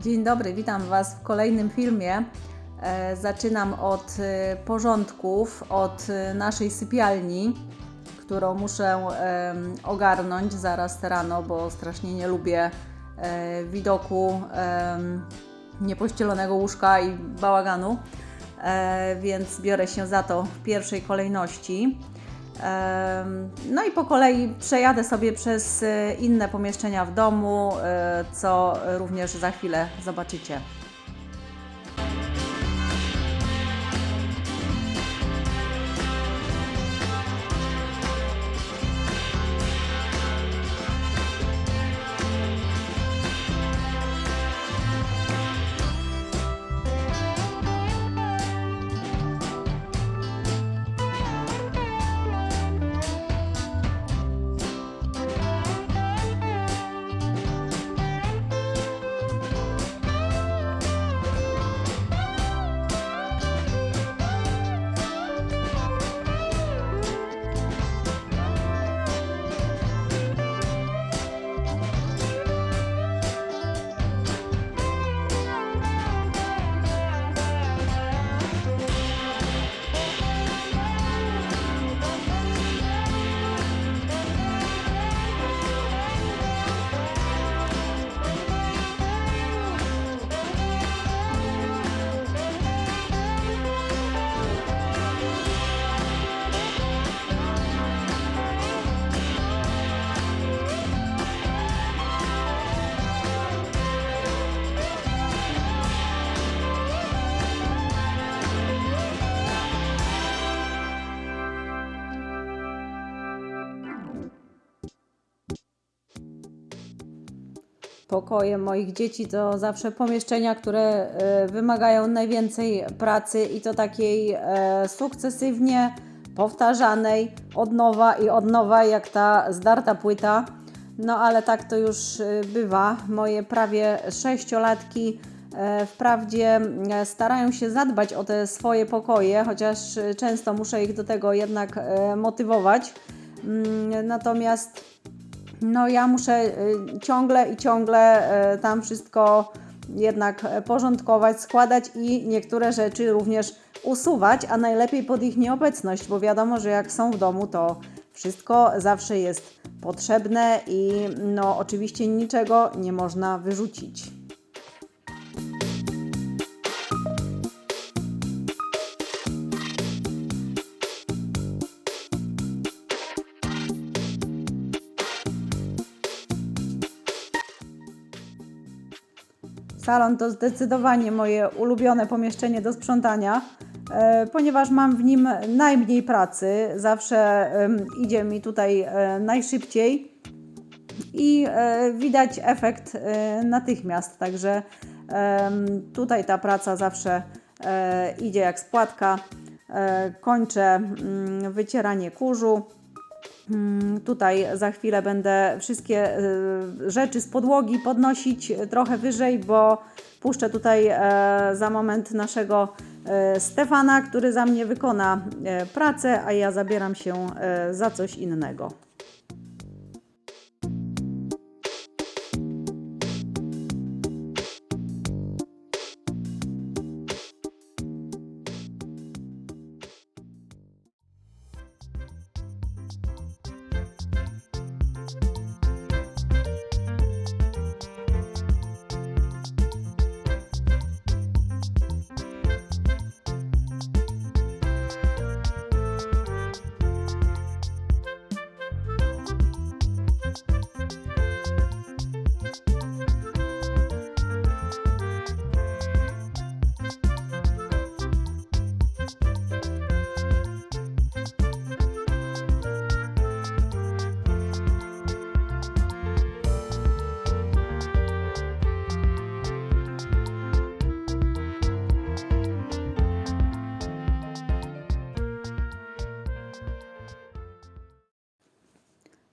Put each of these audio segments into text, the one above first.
Dzień dobry, witam Was w kolejnym filmie. E, Zaczynam od e, porządków, od e, naszej sypialni, którą muszę ogarnąć zaraz rano, bo strasznie nie lubię e, widoku niepościelonego łóżka i bałaganu, E, więc biorę się za to w pierwszej kolejności. No i po kolei przejadę sobie przez e, inne pomieszczenia w domu, co również za chwilę zobaczycie. Pokoje moich dzieci to zawsze pomieszczenia, które e, wymagają najwięcej pracy i to takiej e, sukcesywnie powtarzanej od nowa i od nowa, jak ta zdarta płyta. No ale tak to już e, bywa. Moje prawie sześciolatki wprawdzie starają się zadbać o te swoje pokoje, chociaż często muszę ich do tego jednak motywować. Mm, Natomiast no ja muszę y, ciągle i ciągle y, tam wszystko jednak e, porządkować, składać i niektóre rzeczy również usuwać, a najlepiej pod ich nieobecność, bo wiadomo, że jak są w domu, to wszystko zawsze jest potrzebne i no oczywiście niczego nie można wyrzucić. Salon to zdecydowanie moje ulubione pomieszczenie do sprzątania, e, ponieważ mam w nim najmniej pracy. Zawsze idzie mi tutaj e, najszybciej i e, widać efekt natychmiast. Także tutaj ta praca zawsze idzie jak spłatka. Kończę mm, wycieranie kurzu. Mm, Tutaj za chwilę będę wszystkie y, rzeczy z podłogi podnosić trochę wyżej, bo puszczę tutaj e, za moment naszego e, Stefana, który za mnie wykona e, pracę, a ja zabieram się za coś innego.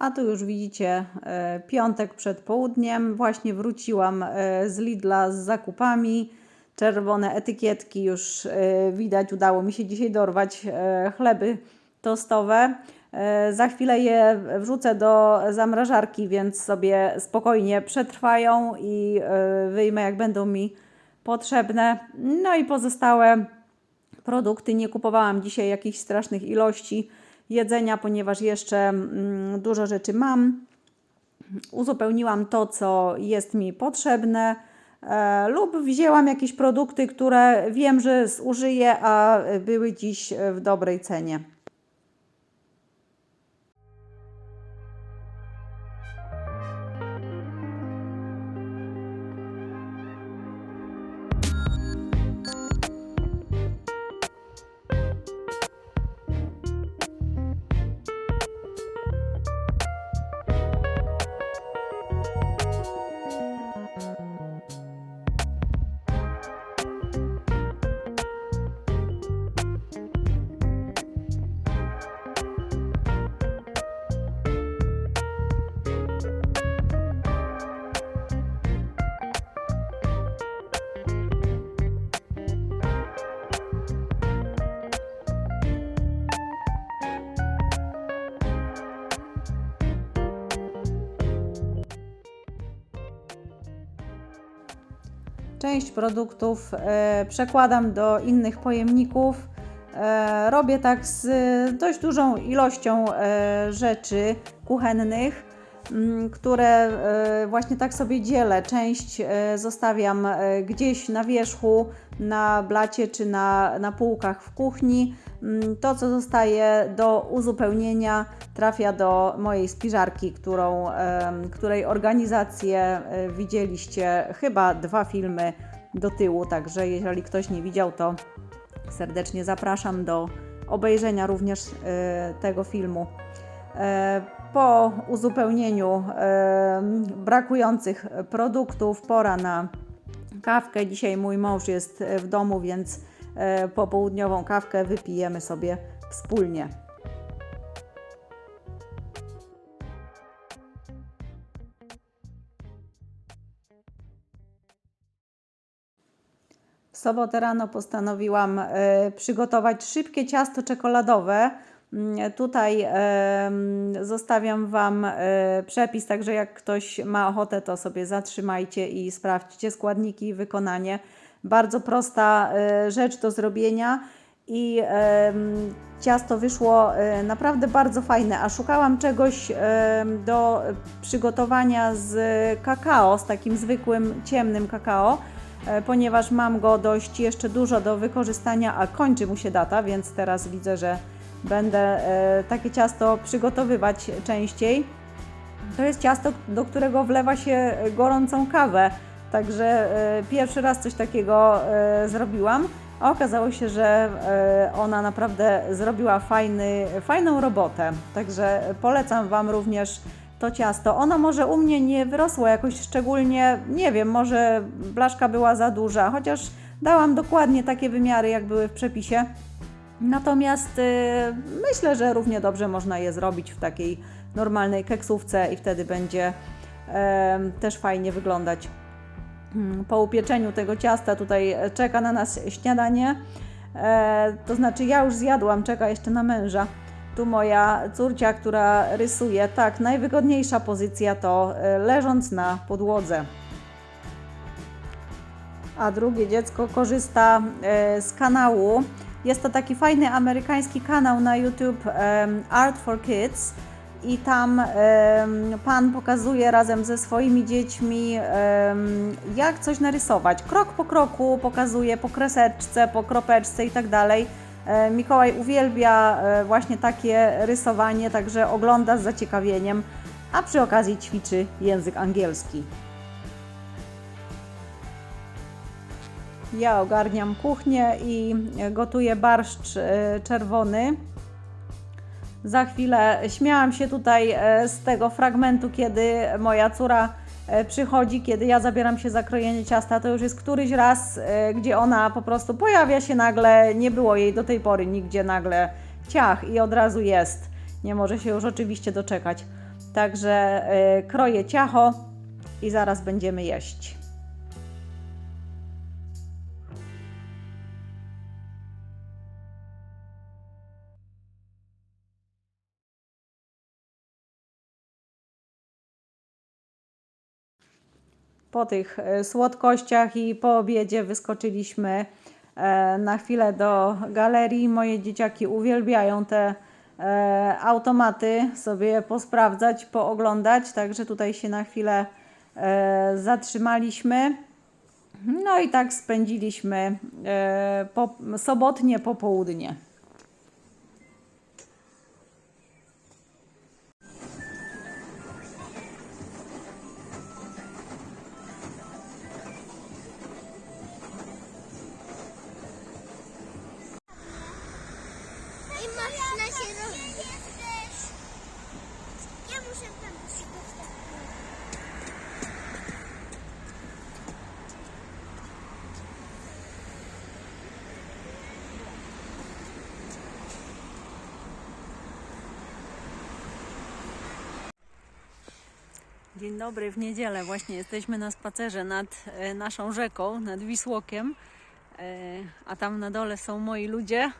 A tu już widzicie e, piątek przed południem. Właśnie wróciłam e, z Lidla z zakupami. Czerwone etykietki już e, widać. Udało mi się dzisiaj dorwać chleby tostowe. Za chwilę je wrzucę do zamrażarki, więc sobie spokojnie przetrwają i wyjmę jak będą mi potrzebne. No i pozostałe produkty. Nie kupowałam dzisiaj jakichś strasznych ilości jedzenia, ponieważ jeszcze mm, dużo rzeczy mam. Uzupełniłam to, co jest mi potrzebne. E, lub wzięłam jakieś produkty, które wiem, że zużyję, a były dziś w dobrej cenie. Część produktów e, przekładam do innych pojemników. E, robię tak z dość dużą ilością e, rzeczy kuchennych, m, które właśnie tak sobie dzielę. Część zostawiam gdzieś na wierzchu, na blacie czy na, na półkach w kuchni. Mm, To, co zostaje do uzupełnienia, trafia do mojej spiżarki, którą, której organizację e, widzieliście chyba dwa filmy do tyłu. Także jeżeli ktoś nie widział, to serdecznie zapraszam do obejrzenia również e, tego filmu. E, Po uzupełnieniu brakujących produktów, pora na kawkę. Dzisiaj mój mąż jest w domu, więc popołudniową kawkę wypijemy sobie wspólnie. W sobotę rano postanowiłam e, przygotować szybkie ciasto czekoladowe. Mm, Tutaj zostawiam Wam e, przepis, także jak ktoś ma ochotę, to sobie zatrzymajcie i sprawdźcie składniki i wykonanie. Bardzo prosta e, rzecz do zrobienia i ciasto wyszło e, naprawdę bardzo fajne, a szukałam czegoś do przygotowania z kakao, z takim zwykłym ciemnym kakao e, ponieważ mam go dość jeszcze dużo do wykorzystania, a kończy mu się data, więc teraz widzę, że będę takie ciasto przygotowywać częściej. To jest ciasto, do którego wlewa się gorącą kawę, także e, pierwszy raz coś takiego e, zrobiłam, a okazało się, że e, ona naprawdę zrobiła fajny, fajną robotę. Także polecam Wam również to ciasto. Ono może u mnie nie wyrosło jakoś szczególnie, nie wiem, może blaszka była za duża, chociaż dałam dokładnie takie wymiary, jak były w przepisie. Natomiast myślę, że równie dobrze można je zrobić w takiej normalnej keksówce i wtedy będzie też fajnie wyglądać. Mm, Po upieczeniu tego ciasta tutaj czeka na nas śniadanie. E, to znaczy ja już zjadłam, czeka jeszcze na męża. Tu moja córcia, która rysuje. Tak, najwygodniejsza pozycja to e, leżąc na podłodze. A drugie dziecko korzysta e, z kanału. Jest to taki fajny amerykański kanał na YouTube Art for Kids i tam pan pokazuje razem ze swoimi dziećmi, jak coś narysować. Krok po kroku pokazuje po kreseczce, po kropeczce i tak dalej. E, Mikołaj uwielbia e, właśnie takie rysowanie, także ogląda z zaciekawieniem, a przy okazji ćwiczy język angielski. Ja ogarniam kuchnię i gotuję barszcz e, czerwony. Za chwilę śmiałam się tutaj e, z tego fragmentu, kiedy moja córa e, przychodzi, kiedy ja zabieram się za krojenie ciasta. To już jest któryś raz, e, gdzie ona po prostu pojawia się nagle. Nie było jej do tej pory nigdzie nagle ciach i od razu jest. Nie może się już oczywiście doczekać. Także kroję ciacho i zaraz będziemy jeść. Po tych e, słodkościach i po obiedzie wyskoczyliśmy e, na chwilę do galerii. Moje dzieciaki uwielbiają te e, automaty, sobie posprawdzać, pooglądać, także tutaj się na chwilę zatrzymaliśmy. No i tak spędziliśmy sobotnie popołudnie. Dzień dobry, w niedzielę właśnie jesteśmy na spacerze nad e, naszą rzeką, nad Wisłokiem, e, a tam na dole są moi ludzie.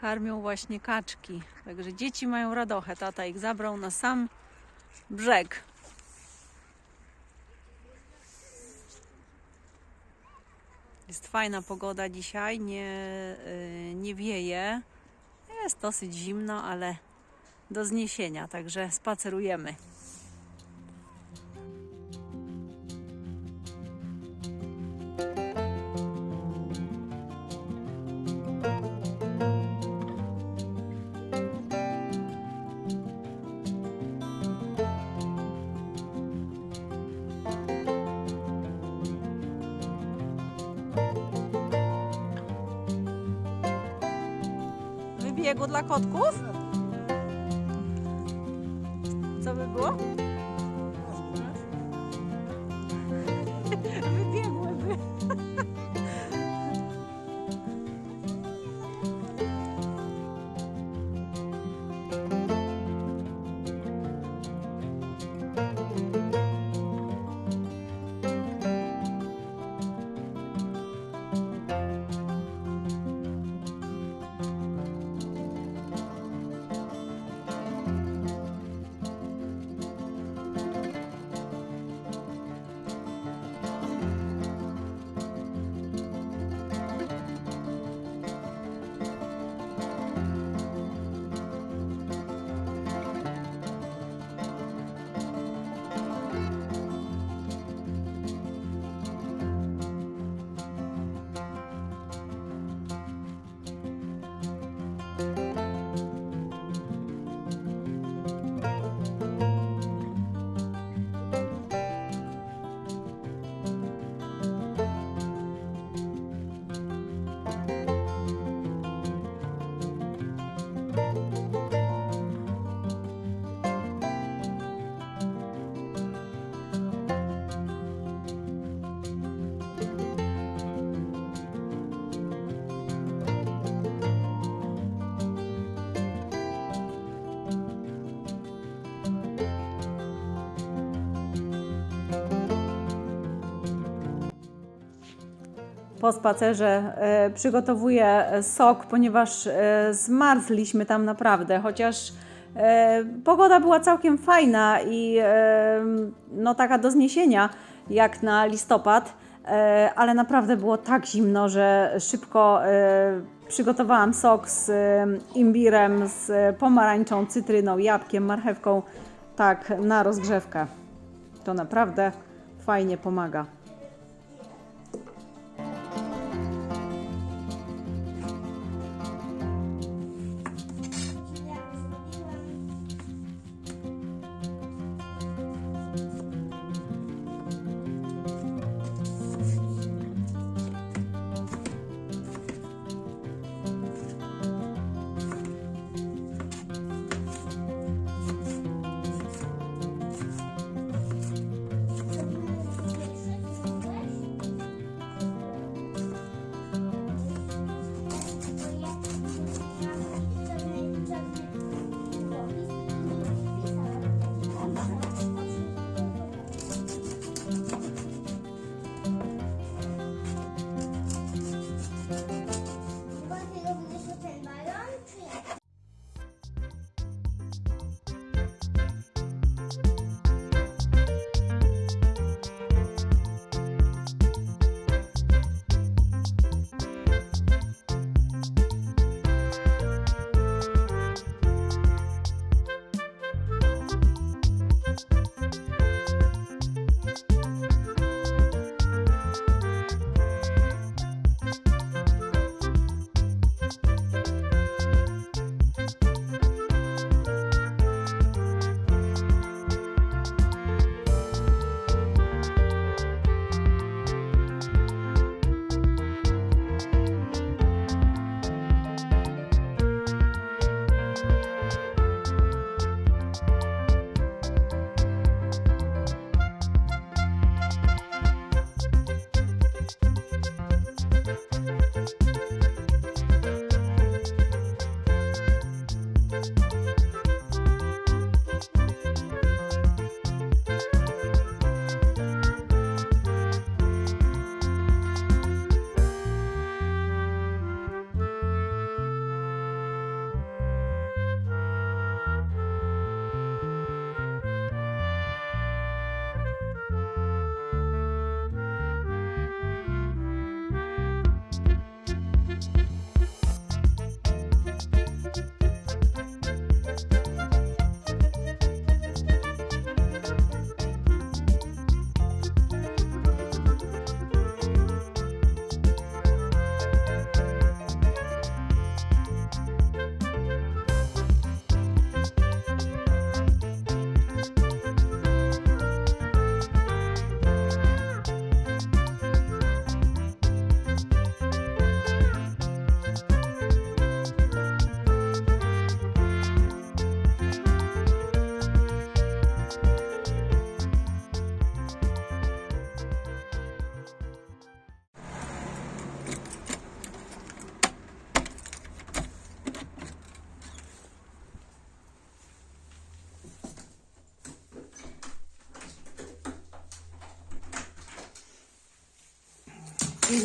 Karmią właśnie kaczki, także dzieci mają radochę. Tata ich zabrał na sam brzeg. Jest fajna pogoda dzisiaj, nie, e, nie wieje. Jest dosyć zimno, ale do zniesienia, także spacerujemy. Wybiegu dla kotków? Co by było? Po spacerze e, przygotowuję sok, ponieważ e, zmarzliśmy tam naprawdę, chociaż e, pogoda była całkiem fajna i no taka do zniesienia jak na listopad, ale naprawdę było tak zimno, że szybko przygotowałam sok z imbirem, z pomarańczą, cytryną, jabłkiem, marchewką, tak na rozgrzewkę. To naprawdę fajnie pomaga.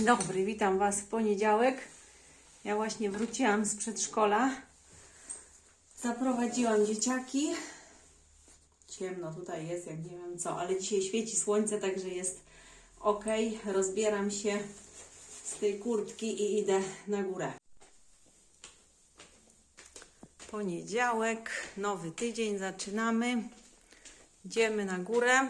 Dzień dobry, witam Was w poniedziałek. Ja właśnie wróciłam z przedszkola. Zaprowadziłam dzieciaki. Ciemno tutaj jest, jak nie wiem co, ale dzisiaj świeci słońce, także jest ok. Rozbieram się z tej kurtki i idę na górę. Poniedziałek, nowy tydzień, zaczynamy. Idziemy na górę.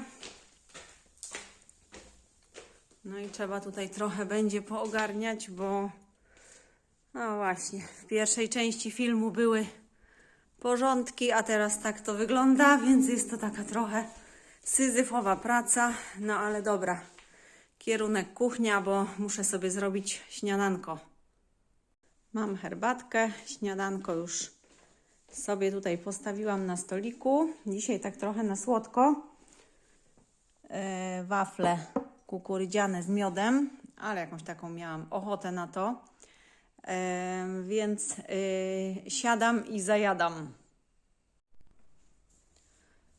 No i trzeba tutaj trochę będzie poogarniać, bo no właśnie, w pierwszej części filmu były porządki, a teraz tak to wygląda, więc jest to taka trochę syzyfowa praca, no ale dobra. Kierunek kuchnia, bo muszę sobie zrobić śniadanko. Mam herbatkę, śniadanko już sobie tutaj postawiłam na stoliku. Dzisiaj tak trochę na słodko. E, wafle kukurydziane z miodem, ale jakąś taką miałam ochotę na to. Więc e, siadam i zajadam.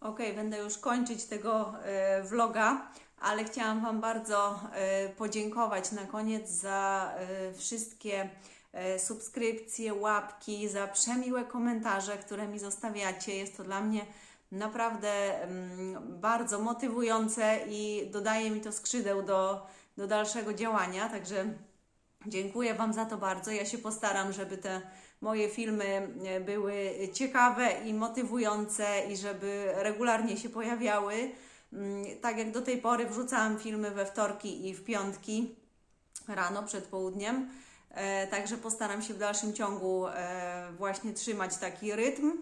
Ok, będę już kończyć tego e, vloga, ale chciałam Wam bardzo e, podziękować na koniec za wszystkie subskrypcje, łapki, za przemiłe komentarze, które mi zostawiacie. Jest to dla mnie naprawdę mm, bardzo motywujące i dodaje mi to skrzydeł do, do dalszego działania. Także Dziękuję Wam za to bardzo. Ja się postaram, żeby te moje filmy e, były ciekawe i motywujące i żeby regularnie się pojawiały. Mm, Tak jak do tej pory wrzucałam filmy we wtorki i w piątki rano przed południem. E, Także postaram się w dalszym ciągu e, właśnie trzymać taki rytm.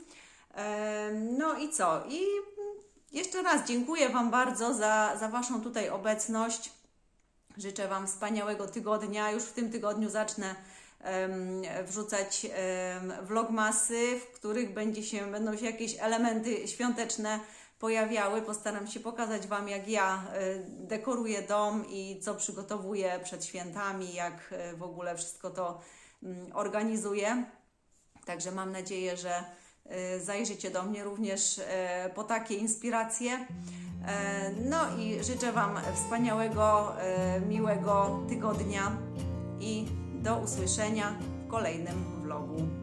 No i co? I jeszcze raz dziękuję Wam bardzo za, za Waszą tutaj obecność. Życzę Wam wspaniałego tygodnia. Już w tym tygodniu zacznę wrzucać vlogmasy, w których będzie się, będą się jakieś elementy świąteczne pojawiały. Postaram się pokazać Wam, jak ja e, dekoruję dom i co przygotowuję przed świętami, jak e, w ogóle wszystko to mm, organizuję. Także mam nadzieję, że zajrzycie do mnie również e, po takie inspiracje. E, No i życzę Wam wspaniałego, e, miłego tygodnia i do usłyszenia w kolejnym vlogu.